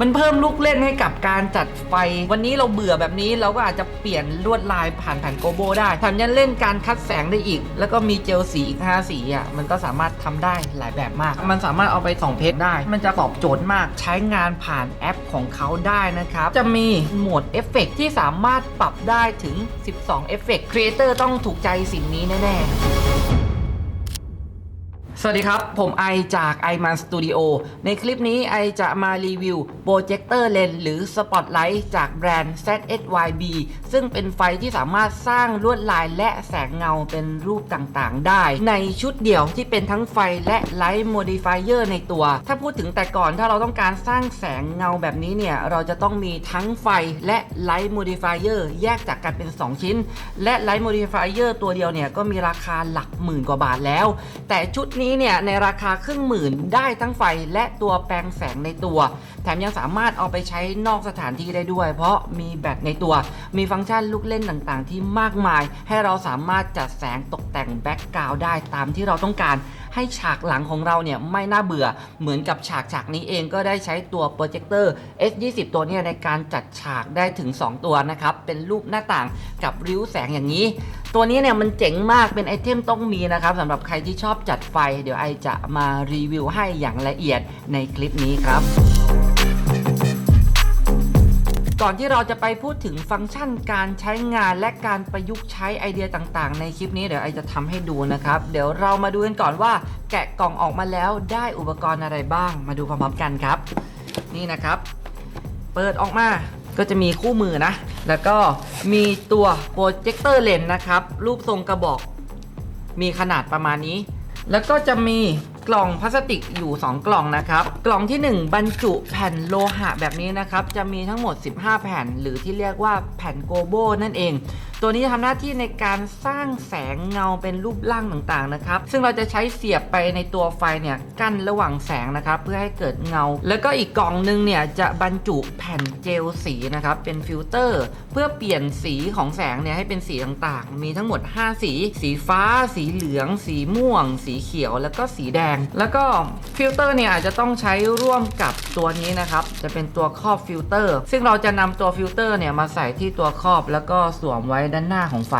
มันเพิ่มลูกเล่นให้กับการจัดไฟ วันนี้เราเบื่อแบบนี้เราก็อาจจะเปลี่ยนลวดลายผ่านแผ่นโกโบได้แถมยังเล่นการคัดแสงได้อีก แล้วก็มีเจลสีอีก5สีอะมันก็สามารถทำได้หลายแบบมาก มันสามารถเอาไปส่องเพชรได้ มันจะตอบโจทย์มากใช้งานผ่านแอปของเขาได้นะครับ จะมีโหมดเอฟเฟกต์ที่สามารถปรับได้ถึง 12เอฟเฟกต์ครีเอเตอร์ต้องถูกใจสิ่งนี้แน่ๆ วัสดีครับ ผมไอจาก i m a n Studio ในคลิปนี้ไอจะมารีวิวโปรเจคเตอร์เลนหรือ Spotlight จากแบรนด์ ZSYB ซึ่งเป็นไฟที่สามารถสร้างลวดลายและแสงเงาเป็นรูปต่างๆ ได้ ในชุดเดี่ยวที่เป็นทั้งไฟและไลท์โมดิฟายเออร์ในตัว ถ้าพูดถึงแต่ก่อนถ้าเราต้องการสร้างแสงเงาแบบนี้เนี่ย เราจะต้องมีทั้งไฟและไลท์โมดิฟายเออร์แยกจากกันเป็น 2 ชิ้น และไลท์โมดิฟายเออร์ตัวเดียวเนี่ยก็มีราคาหลักหมื่นกว่าบาทแล้ว แต่ชุดนี้เนี่ย ในราคาครึ่งหมื่นได้ทั้งไฟและตัวแปลงแสงในตัว แถมยังสามารถเอาไปใช้นอกสถานที่ได้ด้วย เพราะมีแบตในตัว มีฟังก์ชันลูกเล่นต่างๆ ที่มากมาย ให้เราสามารถจัดแสงตกแต่งแบ็กกราวด์ได้ตามที่เราต้องการ ให้ฉากหลังของเราเนี่ยไม่น่าเบื่อ เหมือนกับฉากฉากนี้เองก็ได้ใช้ตัวโปรเจคเตอร์ S20 ตัวเนี้ในการจัดฉากได้ถึง 2 ตัวนะครับ เป็นรูปหน้าต่างกับริ้วแสงอย่างนี้ ตัวนี้เนี่ยมันเจ๋งมากเป็นไอเทมต้องมีนะครับสำหรับใครที่ชอบจัดไฟ เดี๋ยวไอจะมารีวิวให้อย่างละเอียดในคลิปนี้ครับก่อนที่เราจะไปพูดถึงฟังก์ชันการใช้งานและการประยุกต์ใช้ไอเดียต่างๆ ในคลิปนี้เดี๋ยวไอจะทำให้ดูนะครับ เดี๋ยวเรามาดูกันก่อนว่า แกะกล่องออกมาแล้วได้อุปกรณ์อะไรบ้าง มาดูพร้อมๆกันครับ นี่นะครับ เปิดออกมา ก็จะมีคู่มือนะ แล้วก็มีตัวโปรเจคเตอร์เลนส์นะครับ รูปทรงกระบอก มีขนาดประมาณนี้ แล้วก็จะมีกล่องพลาสติกอยู่ 2 กล่องนะครับ กล่องที่ 1 บรรจุแผ่นโลหะแบบนี้นะครับ จะมีทั้งหมด 15 แผ่น หรือที่เรียกว่าแผ่นโกโบนั่นเองตัวนี้ทำหน้าที่ในการสร้างแสงเงาเป็นรูปร่างต่างๆนะครับ ซึ่งเราจะใช้เสียบไปในตัวไฟเนี่ยกั้นระหว่างแสงนะครับ เพื่อให้เกิดเงา แล้วก็อีกกล่องนึงเนี่ยจะบรรจุแผ่นเจลสีนะครับเป็นฟิลเตอร์ เพื่อเปลี่ยนสีของแสงเนี่ยให้เป็นสีต่างๆ มีทั้งหมด 5 สี สีฟ้า สีเหลือง สีม่วง สีเขียว แล้วก็สีแดง แล้วก็ฟิลเตอร์เนี่ยอาจจะต้องใช้ร่วมกับตัวนี้นะครับ จะเป็นตัวครอบฟิลเตอร์ ซึ่งเราจะนำตัวฟิลเตอร์เนี่ยมาใส่ที่ตัวครอบแล้วก็สวมไว้ด้านหน้าของไฟ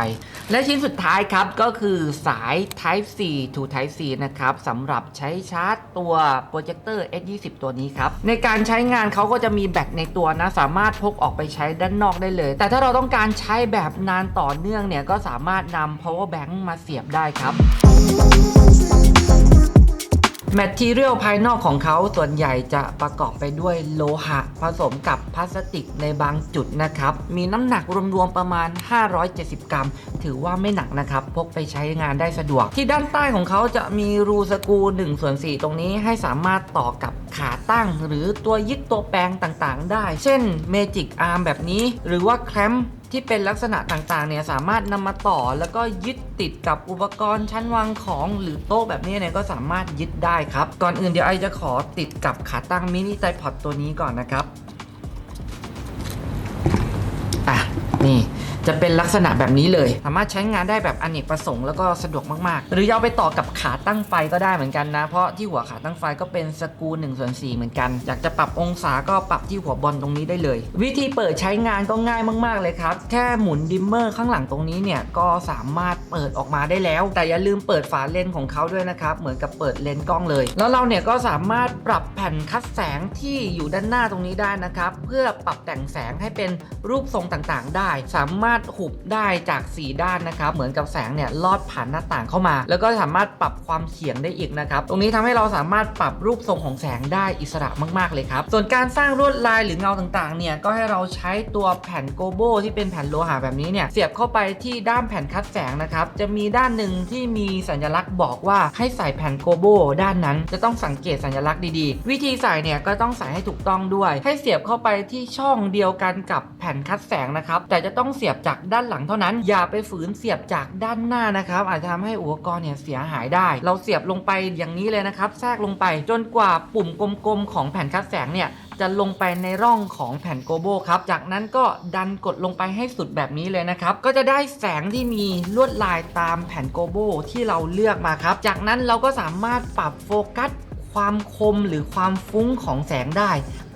และชิ้นสุดท้ายครับ ก็คือสาย Type C to Type C นะครับสำหรับใช้ชาร์จตัวโปรเจคเตอร์ S20 ตัวนี้ครับ ในการใช้งานเขาก็จะมีแบตในตัวนะ สามารถพกออกไปใช้ด้านนอกได้เลย แต่ถ้าเราต้องการใช้แบบนานต่อเนื่องเนี่ย ก็สามารถนำ power bank มาเสียบได้ครับ แมททีเรียลภายนอกของเขาส่วนใหญ่จะประกอบไปด้วยโลหะ ผสมกับพลาสติกในบางจุดนะครับ มีน้ำหนักรวมๆประมาณ 570 กรัม ถือว่าไม่หนักนะครับ พกไปใช้งานได้สะดวก ที่ด้านใต้ของเขาจะมีรูสกู1ส่วน4ตรงนี้ให้สามารถต่อกับขาตั้ง หรือตัวยึดตัวแปลงต่างๆ ได้ เช่น Magic Arm แบบนี้ หรือว่าแคลม ที่เป็นลักษณะต่างๆเนี่ยสามารถนำมาต่อแล้วก็ยึดติดกับอุปกรณ์ชั้นวางของหรือโต๊ะแบบนี้เนี่ยก็สามารถยึดได้ครับ ก่อนอื่นเดี๋ยวไอจะขอติดกับขาตั้งมินิไตพอดตัวนี้ก่อนนะครับ จะเป็นลักษณะแบบนี้เลย สามารถใช้งานได้แบบอเนกประสงค์แล้วก็สะดวกมากๆ หรือเอาไปต่อกับขาตั้งไฟก็ได้เหมือนกันนะ เพราะที่หัวขาตั้งไฟก็เป็นสกู1ส่วน4เหมือนกัน อยากจะปรับองศาก็ปรับที่หัวบอลตรงนี้ได้เลย วิธีเปิดใช้งานก็ง่ายมากๆเลยครับ แค่หมุนดิมเมอร์ข้างหลังตรงนี้เนี่ยก็สามารถเปิดออกมาได้แล้ว แต่อย่าลืมเปิดฝาเลนของเขาด้วยนะครับ เหมือนกับเปิดเลนกล้องเลย แล้วเราเนี่ยก็สามารถปรับแผ่นคัดแสงที่อยู่ด้านหน้าตรงนี้ได้นะครับ เพื่อปรับแต่งแสงให้เป็นรูปทรงต่างๆ ได้ สามารถหุบได้จาก 4 ด้านนะครับ เหมือนกับแสงเนี่ยลอดผ่านหน้าต่างเข้ามา แล้วก็สามารถปรับความเฉียงได้อีกนะครับ ตรงนี้ทำให้เราสามารถปรับรูปทรงของแสงได้อิสระมากๆเลยครับ ส่วนการสร้างลวดลายหรือเงาต่างๆ เนี่ย ก็ให้เราใช้ตัวแผ่นโกโบที่เป็นแผ่นโลหะแบบนี้เนี่ย เสียบเข้าไปที่ด้ามแผ่นคัดแสงนะครับ จะมีด้านหนึ่งที่มีสัญลักษณ์บอกว่าให้ใส่แผ่นโกโบด้านนั้นจะต้องสังเกตสัญลักษณ์ดีๆ วิธีใส่เนี่ยก็ต้องใส่ให้ถูกต้องด้วย ให้เสียบเข้าไปที่ช่องเดียวกันกับแผ่นคัดแสงนะครับ แต่จะต้องเสียบจากด้านหลังเท่านั้น อย่าไปฝืนเสียบจากด้านหน้านะครับ อาจจะทำให้อุปกรณ์เนี่ยเสียหายได้ เราเสียบลงไปอย่างนี้เลยนะครับแทรกลงไปจนกว่าปุ่มกลมๆของแผ่นคัดแสงเนี่ยจะลงไปในร่องของแผ่นโกโบครับ จากนั้นก็ดันกดลงไปให้สุดแบบนี้เลยนะครับ ก็จะได้แสงที่มีลวดลายตามแผ่นโกโบที่เราเลือกมาครับ จากนั้นเราก็สามารถปรับโฟกัสความคมหรือความฟุ้งของแสงได้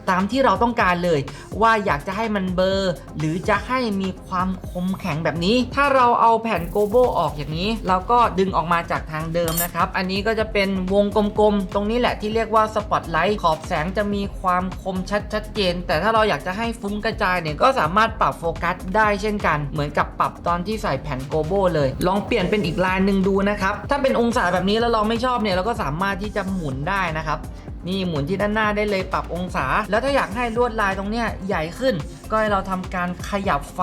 ตามที่เราต้องการเลย ว่าอยากจะให้มันเบลอร์ หรือจะให้มีความคมแข็งแบบนี้ ถ้าเราเอาแผ่นโกโบออกอย่างนี้ เราก็ดึงออกมาจากทางเดิมนะครับ อันนี้ก็จะเป็นวงกลมๆ ตรงนี้แหละที่เรียกว่าสปอตไลท์ขอบแสงจะมีความคมชัดชัดเจน แต่ถ้าเราอยากจะให้ฟุ้งกระจายเนี่ยก็สามารถปรับโฟกัสได้เช่นกัน เหมือนกับปรับตอนที่ใส่แผ่นโกโบเลย ลองเปลี่ยนเป็นอีกลายหนึ่งดูนะครับถ้าเป็นองศาแบบนี้แล้วเราไม่ชอบเนี่ยเราก็สามารถที่จะหมุนได้นะครับ นี่หมุนที่ด้านหน้าได้เลยปรับองศา แล้วถ้าอยากให้ลวดลายตรงเนี้ยใหญ่ขึ้น ก็ให้เราทำการขยับไฟ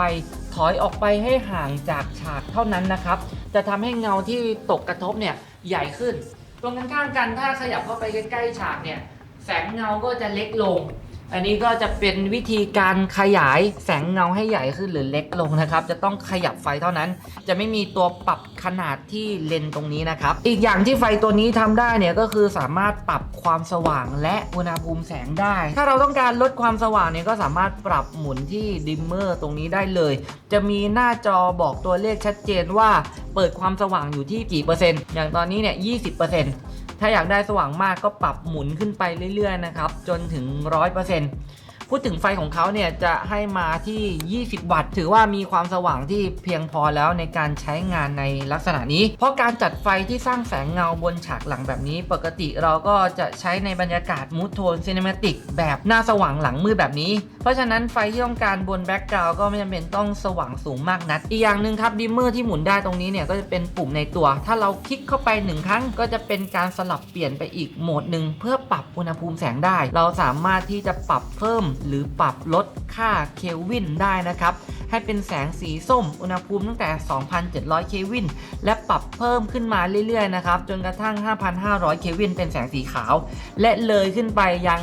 ถอยออกไปให้ห่างจากฉากเท่านั้นนะครับ จะทำให้เงาที่ตกกระทบเนี่ยใหญ่ขึ้น ตรงกันข้ามกันถ้าขยับเข้าไปใกล้ๆฉากเนี่ยแสงเงาก็จะเล็กลง อันนี้ก็จะเป็นวิธีการขยายแสงเงาให้ใหญ่ขึ้นหรือเล็กลงนะครับ จะต้องขยับไฟเท่านั้น จะไม่มีตัวปรับขนาดที่เลนตรงนี้นะครับ อีกอย่างที่ไฟตัวนี้ทำได้เนี่ยก็คือสามารถปรับความสว่างและอุณหภูมิแสงได้ ถ้าเราต้องการลดความสว่างเนี่ยก็สามารถปรับหมุนที่ดิมเมอร์ตรงนี้ได้เลย จะมีหน้าจอบอกตัวเลขชัดเจนว่า เปิดความสว่างอยู่ที่กี่เปอร์เซ็นต์อย่างตอนนี้เนี่ย20% ถ้าอยากได้สว่างมากก็ปรับหมุนขึ้นไปเรื่อยๆนะครับจนถึง 100% พูดถึงไฟของเขาเนี่ยจะให้มาที่ 20 วัตต์ ถือว่ามีความสว่างที่เพียงพอแล้วในการใช้งานในลักษณะนี้ เพราะการจัดไฟที่สร้างแสงเงาบนฉากหลังแบบนี้ ปกติเราก็จะใช้ในบรรยากาศมูทโทนซีนิมาติกแบบหน้าสว่างหลังมืดแบบนี้ เพราะฉะนั้นไฟที่ต้องการบนแบ็กกราวก็ไม่จำเป็นต้องสว่างสูงมากนัก อีกอย่างหนึ่งครับดิมเมอร์ที่หมุนได้ตรงนี้เนี่ยก็จะเป็นปุ่มในตัว ถ้าเราคลิกเข้าไปหนึ่งครั้งก็จะเป็นการสลับเปลี่ยนไปอีกโหมดหนึ่งเพื่อปรับอุณหภูมิแสงได้ เราสามารถที่จะปรับเพิ่มหรือปรับลดค่าเคลวินได้นะครับ ให้เป็นแสงสีส้มอุณหภูมิตั้งแต่ 2,700 เคลวิน และปรับเพิ่มขึ้นมาเรื่อยๆนะครับจนกระทั่ง 5,500 เคลวินเป็นแสงสีขาว และเลยขึ้นไปยัง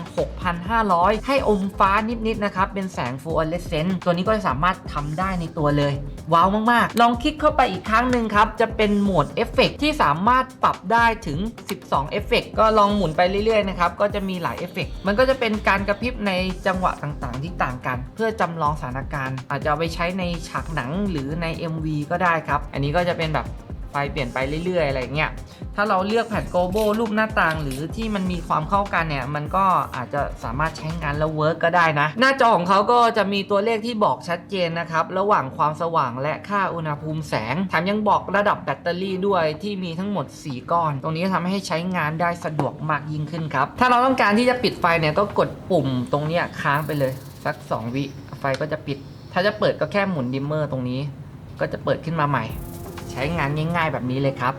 6,500 ให้อมฟ้านิดๆนะครับเป็นแสงฟลูออเรสเซนต์ตัวนี้ก็สามารถทำได้ในตัวเลย ว้าวมากๆ ลองคลิกเข้าไปอีกครั้งหนึ่งครับจะเป็นโหมดเอฟเฟกที่สามารถปรับได้ถึง 12 เอฟเฟกก็ลองหมุนไปเรื่อยๆนะครับก็จะมีหลายเอฟเฟกมันก็จะเป็นการกระพริบในจังหวะต่างๆ ที่ต่างกัน เพื่อจำลองสถานการณ์ อาจจะเอาไปใช้ในฉากหนังหรือใน MV ก็ได้ครับ อันนี้ก็จะเป็นแบบ ไฟเปลี่ยนไปเรื่อยๆ อะไรเงี้ย ถ้าเราเลือกแผ่นโกโบรูปหน้าต่างหรือที่มันมีความเข้ากันเนี่ย มันก็อาจจะสามารถใช้งานแล้วเวิร์กก็ได้นะ หน้าจอของเขาก็จะมีตัวเลขที่บอกชัดเจนนะครับ ระหว่างความสว่างและค่าอุณหภูมิแสง แถมยังบอกระดับแบตเตอรี่ด้วยที่มีทั้งหมด 4 ก้อน ตรงนี้ทำให้ใช้งานได้สะดวกมากยิ่งขึ้นครับ ถ้าเราต้องการที่จะปิดไฟเนี่ยก็กดปุ่มตรงนี้ค้างไปเลยสัก 2 วิไฟก็จะปิด ถ้าจะเปิดก็แค่หมุนดิมเมอร์ตรงนี้ ก็จะเปิดขึ้นมาใหม่ ใช้งานง่าย ๆ แบบนี้เลยครับ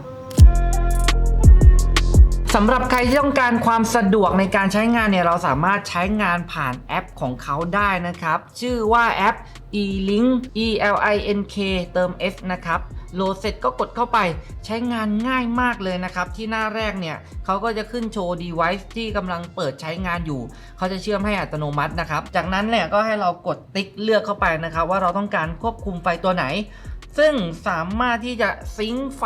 สำหรับใครที่ต้องการความสะดวกในการใช้งานเนี่ย เราสามารถใช้งานผ่านแอปของเขาได้นะครับ ชื่อว่าแอป e-link e l i n k เติม s นะครับโหลดเสร็จก็กดเข้าไปใช้งานง่ายมากเลยนะครับ ที่หน้าแรกเนี่ยเขาก็จะขึ้นโชว์ device ที่กำลังเปิดใช้งานอยู่ เขาจะเชื่อมให้อัตโนมัตินะครับ จากนั้นเนี่ยก็ให้เรากดติ๊กเลือกเข้าไปนะครับ ว่าเราต้องการควบคุมไฟตัวไหน ซึ่งสามารถที่จะซิงค์ไฟ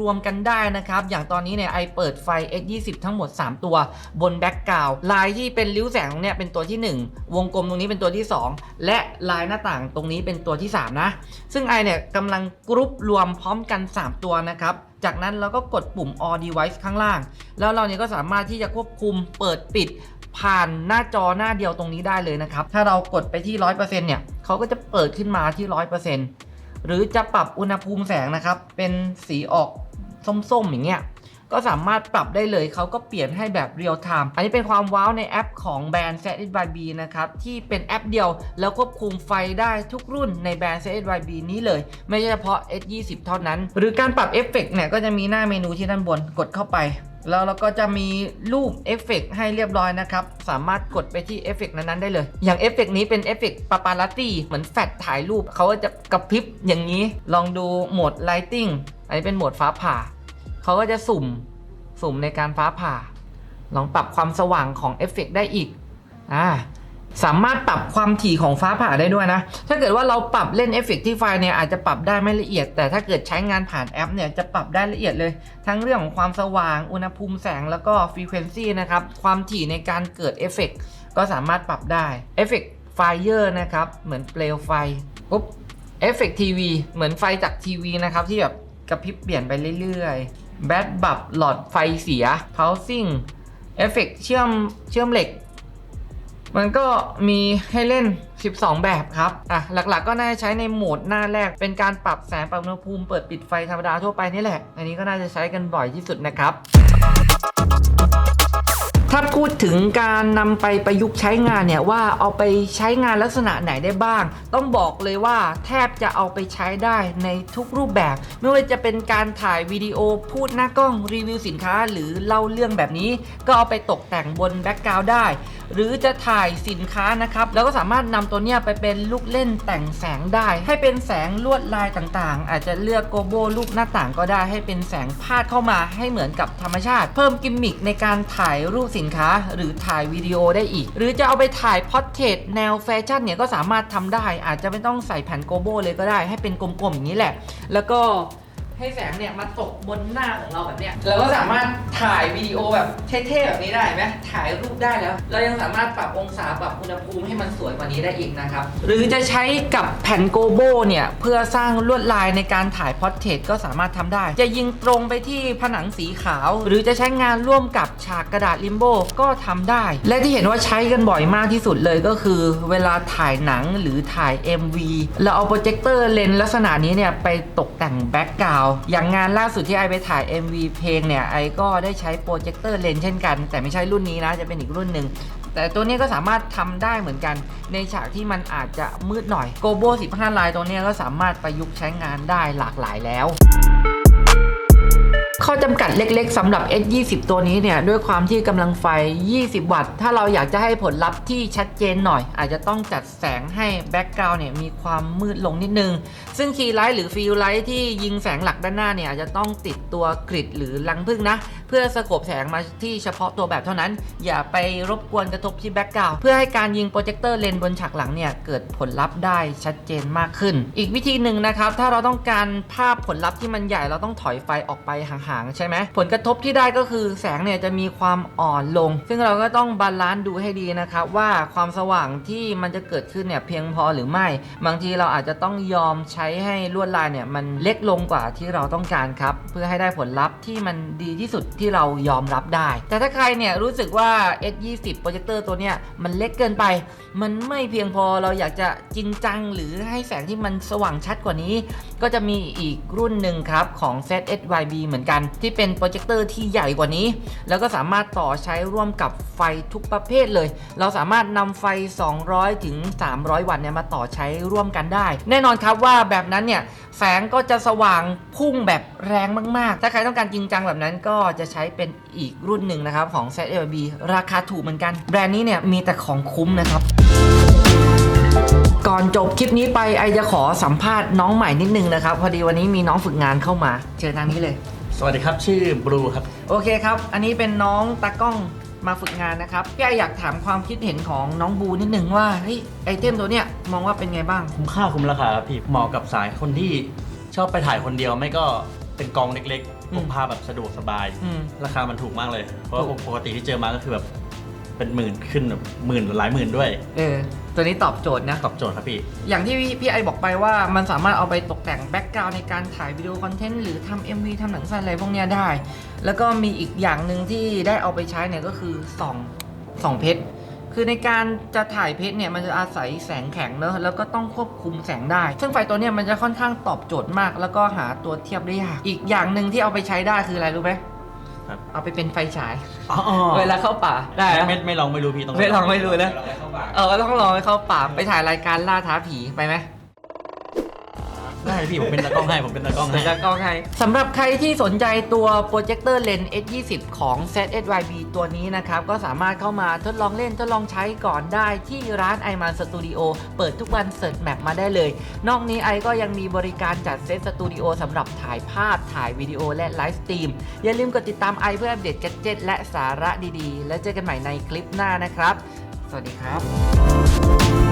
รวมกันได้นะครับ อย่างตอนนี้เนี่ยไอเปิดไฟ X20 ทั้งหมด 3 ตัวบนแบ็กกราวด์ลายที่เป็นริ้วแสงตรงเนี้ยเป็นตัวที่ 1 วงกลมตรงนี้เป็นตัวที่ 2 และลายหน้าต่างตรงนี้เป็นตัวที่ 3 นะ ซึ่งไอเนี่ยกำลังกรุ๊ปรวมพร้อมกัน 3 ตัวนะครับจากนั้นเราก็กดปุ่ม All Device ข้างล่าง แล้วเราเนี่ยก็สามารถที่จะควบคุมเปิดปิดผ่านหน้าจอหน้าเดียวตรงนี้ได้เลยนะครับ ถ้าเรากดไปที่ 100%เนี่ยเขาก็จะเปิดขึ้นมาที่ 100% หรือจะปรับอุณหภูมิแสงนะครับ เป็นสีออกส้มๆอย่างเงี้ย ก็สามารถปรับได้เลยเขาก็เปลี่ยนให้แบบเรียลไทม์อันนี้เป็นความว้าวในแอปของแบรนด์ z s y b นะครับ ที่เป็นแอปเดียวแล้วควบคุมไฟได้ทุกรุ่นในแบรนด์ z s y b นี้เลย ไม่ใช่เฉพาะ S20 เท่านั้น หรือการปรับเอฟเฟกต์เนี่ยก็จะมีหน้าเมนูที่ด้านบนกดเข้าไปแล้วเราก็จะมีรูปเอฟเฟกต์ให้เรียบร้อยนะครับ สามารถกดไปที่เอฟเฟกต์นั้นๆได้เลย อย่างเอฟเฟกต์นี้เป็นเอฟเฟกต์ปาปาลัตตี้เหมือนแฟลชถ่ายรูปเขาก็จะกระพริบอย่างนี้ ลองดูโหมดไลติ้งอันนี้เป็นโหมดฟ้าผ่า เขาก็จะสุ่มสุ่มในการฟ้าผ่า ลองปรับความสว่างของเอฟเฟกต์ได้อีกอ่าสามารถปรับความถี่ของฟ้าผ่าได้ด้วยนะ ถ้าเกิดว่าเราปรับเล่นเอฟเฟกต์ที่ไฟล์เนี่ยอาจจะปรับได้ไม่ละเอียด แต่ถ้าเกิดใช้งานผ่านแอปเนี่ยจะปรับได้ละเอียดเลย ทั้งเรื่องของความสว่าง อุณหภูมิแสง แล้วก็ฟรีเควนซีนะครับ ความถี่ในการเกิดเอฟเฟกต์ก็สามารถปรับได้ เอฟเฟกต์ไฟเยอร์นะครับ เหมือนเปลวไฟ ปุ๊บ เอฟเฟกต์ทีวี เหมือนไฟจากทีวีนะครับที่แบบกระพริบเปลี่ยนไปเรื่อยๆ แบตบับหลอดไฟเสียพาวซิ่งเอฟเฟกต์เชื่อมเชื่อมเหล็ก มันก็มีให้เล่น 12 แบบครับ อะ หลักๆก็น่าจะใช้ในโหมดหน้าแรก เป็นการปรับแสงปรับอุณหภูมิเปิดปิดไฟธรรมดาทั่วไปนี่แหละ อันนี้ก็น่าจะใช้กันบ่อยที่สุดนะครับ ถ้าพูดถึงการนำไปประยุกต์ใช้งานเนี่ยว่าเอาไปใช้งานลักษณะไหนได้บ้าง ต้องบอกเลยว่าแทบจะเอาไปใช้ได้ในทุกรูปแบบ ไม่ว่าจะเป็นการถ่ายวิดีโอพูดหน้ากล้องรีวิวสินค้า หรือเล่าเรื่องแบบนี้ ก็เอาไปตกแต่งบนแบ็กกราวด์ได้ หรือจะถ่ายสินค้านะครับ แล้วก็สามารถนำตัวเนี้ยไปเป็นลูกเล่นแต่งแสงได้ ให้เป็นแสงลวดลายต่างๆ อาจจะเลือกโกโบรูปหน้าต่างก็ได้ให้เป็นแสงพาดเข้ามาให้เหมือนกับธรรมชาติ เพิ่มกิมมิคในการถ่ายรูปสินค้า หรือถ่ายวิดีโอได้อีก หรือจะเอาไปถ่ายพอร์เทรตแนวแฟชั่นเนี่ยก็สามารถทำได้ อาจจะไม่ต้องใส่แผ่นโกโบเลยก็ได้ให้เป็นกลมๆอย่างนี้แหละ แล้วก็ ให้แสงเนี่ยมาตกบนหน้าของเราแบบเนี้ยเราก็สามารถถ่ายวิดีโอแบบเท่ๆแบบนี้ได้ไหมถ่ายรูปได้แล้ว เรายังสามารถปรับองศาปรับอุณหภูมิให้มันสวยกว่านี้ได้อีกนะครับหรือจะใช้กับแผ่นโกโบเนี่ยเพื่อสร้างลวดลายในการถ่ายพอร์เทรตก็สามารถทำได้ จะยิงตรงไปที่ผนังสีขาว หรือจะใช้งานร่วมกับฉากกระดาษลิมโบก็ทำได้ และที่เห็นว่าใช้กันบ่อยมากที่สุดเลยก็คือ เวลาถ่ายหนังหรือถ่าย MV เราเอาโปรเจคเตอร์เลนส์ลักษณะนี้เนี่ยไปตกแต่งแบ็กกราวอย่างงานล่าสุดที่ไอไปถ่าย MV เพลงเนี่ยไอก็ได้ใช้โปรเจคเตอร์เลนเช่นกัน แต่ไม่ใช่รุ่นนี้นะจะเป็นอีกรุ่นหนึ่งแต่ตัวนี้ก็สามารถทำได้เหมือนกัน ในฉากที่มันอาจจะมืดหน่อยโกโบ 15 ลายตัวนี้ก็สามารถประยุกต์ใช้งานได้หลากหลายแล้ว ข้อจำกัดเล็กๆสำหรับ S20 ตัวนี้เนี่ย ด้วยความที่กำลังไฟ 20 วัตต์ ถ้าเราอยากจะให้ผลลัพธ์ที่ชัดเจนหน่อย อาจจะต้องจัดแสงให้แบ็กกราวน์เนี่ย มีความมืดลงนิดนึง ซึ่งคีย์ไลท์หรือฟิลไลท์ที่ยิงแสงหลักด้านหน้าเนี่ย อาจจะต้องติดตัวกริดหรือลังพึ่งนะ เพื่อสกบแสงมาที่เฉพาะตัวแบบเท่านั้น อย่าไปรบกวนกระทบที่แบ็กกราวด์เพื่อให้การยิงโปรเจคเตอร์เลนส์บนฉากหลังเนี่ยเกิดผลลัพธ์ได้ชัดเจนมากขึ้น อีกวิธีหนึ่งนะครับถ้าเราต้องการภาพผลลัพธ์ที่มันใหญ่เราต้องถอยไฟออกไปห่างๆใช่ไหมผลกระทบที่ได้ก็คือแสงเนี่ยจะมีความอ่อนลง ซึ่งเราก็ต้องบาลานซ์ดูให้ดีนะครับว่าความสว่างที่มันจะเกิดขึ้นเนี่ยเพียงพอหรือไม่ บางทีเราอาจจะต้องยอมใช้ให้ลวดลายเนี่ยมันเล็กลงกว่าที่เราต้องการครับ เพื่อให้ได้ผลลัพธ์ที่มันดีที่สุดที่เรายอมรับได้ แต่ถ้าใครเนี่ยรู้สึกว่า S20 โปรเจคเตอร์ตัวเนี้ยมันเล็กเกินไป มันไม่เพียงพอเราอยากจะจริงจังหรือให้แสงที่มันสว่างชัดกว่านี้ ก็จะมีอีกรุ่นหนึ่งครับของ ZSYB เหมือนกันที่เป็นโปรเจคเตอร์ที่ใหญ่กว่านี้ แล้วก็สามารถต่อใช้ร่วมกับไฟทุกประเภทเลย เราสามารถนำไฟ 200 ถึง 300 วัตต์เนี่ยมาต่อใช้ร่วมกันได้ แน่นอนครับว่าแบบนั้นเนี่ยแสงก็จะสว่างพุ่งแบบแรงมาก ๆ ถ้าใครต้องการจริงจังแบบนั้นก็จะใช้เป็นอีกรุ่นหนึ่งนะครับของ ZSYB ราคาถูกเหมือนกัน แบรนด์นี้เนี่ยมีแต่ของคุ้มนะครับก่อนจบคลิปนี้ไปไอจะขอสัมภาษณ์น้องใหม่นิดนึงนะครับ พอดีวันนี้มีน้องฝึกงานเข้ามา เชิญทางนี้เลย สวัสดีครับ ชื่อบลูครับ โอเคครับ อันนี้เป็นน้องตากล้องมาฝึกงานนะครับพี่ไออยากถามความคิดเห็นของน้องบูนิดนึงว่าเฮ้ยไอเทมตัวเนี้ยมองว่าเป็นไงบ้าง คุ้มค่าคุ้มราคาครับพี่เหมาะกับสายคนที่ชอบไปถ่ายคนเดียวไม่ก็เป็นกองเล็กๆพกพาแบบสะดวกสบาย อืม ราคามันถูกมากเลย เพราะถูว่ากปกติที่เจอมาก็คือแบบ เป็นหมื่นขึ้นแบบหมื่นหลายหมื่นด้วย เออ ตัวนี้ตอบโจทย์นะ ตอบโจทย์ครับพี่ อย่างที่พี่ไอบอกไปว่ามันสามารถเอาไปตกแต่งแบ็กกราวในการถ่ายวิดีโอคอนเทนต์หรือทำ MV ทำหนังสั้นอะไรพวกเนี้ยได้ แล้วก็มีอีกอย่างหนึ่งที่ได้เอาไปใช้เนี่ยก็คือส่องส่องเพชร คือในการจะถ่ายเพชรเนี่ยมันจะอาศัยแสงแข็งเนอะแล้วก็ต้องควบคุมแสงได้ ซึ่งไฟตัวเนี้ยมันจะค่อนข้างตอบโจทย์มาก แล้วก็หาตัวเทียบได้ยาก อีกอย่างหนึ่งที่เอาไปใช้ได้คืออะไรรู้ไหม ครับ เอาไปเป็นไฟฉาย อ๋อเวลาเข้าป่าได้ไม่นะ ไม่ไม่ลองไม่รู้พี่ต้อง ไม่ลองไม่รู้นะลองไม่เข้าปากเออต้องลองให้เข้าป่าไปถ่ายรายการล่าท้าผีไปไหม ได้พี่ผมเป็นตากล้องให้ผมเป็นตากล้องให้จะก็ให้สำหรับใครที่สนใจตัวโปรเจคเตอร์เลนส์ S20 ของ ZSYB ตัวนี้นะครับ ก็สามารถเข้ามาทดลองเล่นทดลองใช้ก่อนได้ที่ร้าน i m a n Studio เปิดทุกวันเสิร์ชแมปมาได้เลย นอกนี้ไอก็ยังมีบริการจัดเซตสตูดิโอสำหรับถ่ายภาพถ่ายวิดีโอและไลฟ์สตรีม อย่าลืมกดติดตามไอเพื่ออัปเดตแกดเจิตและสาระดีๆ แล้วเจอกันใหม่ในคลิปหน้านะครับ สวัสดีครับ